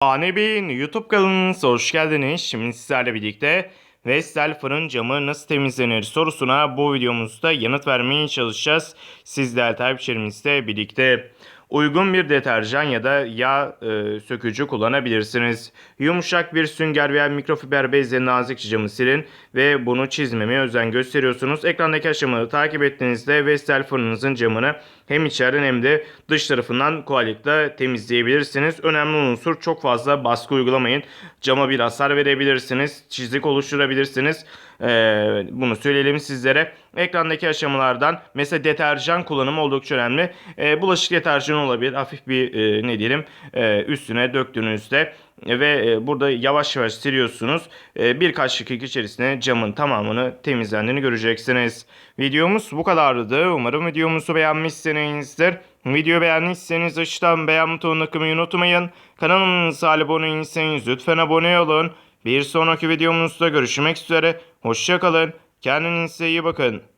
Hane Bey'in YouTube kanalınıza hoş geldiniz. Şimdi sizlerle birlikte Vestel fırın camı nasıl temizlenir sorusuna bu videomuzda yanıt vermeye çalışacağız. Sizler takipçilerimizle birlikte uygun bir deterjan ya da yağ e, sökücü kullanabilirsiniz. Yumuşak bir sünger veya mikrofiber bezle nazikçe camı silin ve bunu çizmemeye özen gösteriyorsunuz. Ekrandaki aşamaları takip ettiğinizde Vestel fırınınızın camını hem içeriden hem de dış tarafından kolaylıkla temizleyebilirsiniz. Önemli unsur çok fazla baskı uygulamayın. Cama bir hasar verebilirsiniz. Çizik oluşturabilirsiniz. Ee, bunu söyleyelim sizlere. Ekrandaki aşamalardan mesela deterjan kullanımı oldukça önemli. Ee, bulaşık deterjanı olabilir. Hafif bir e, ne diyelim e, üstüne döktüğünüzde ve e, burada yavaş yavaş siliyorsunuz. E, birkaç dakika içerisinde camın tamamını temizlendiğini göreceksiniz. Videomuz bu kadardı. Umarım videomuzu beğenmişsinizdir. Video beğendiyseniz aşağıdan beğen butonuna tıklamayı unutmayın. Kanalımıza abone değilseniz lütfen abone olun. Bir sonraki videomuzda görüşmek üzere. Hoşçakalın. Kendinize iyi bakın.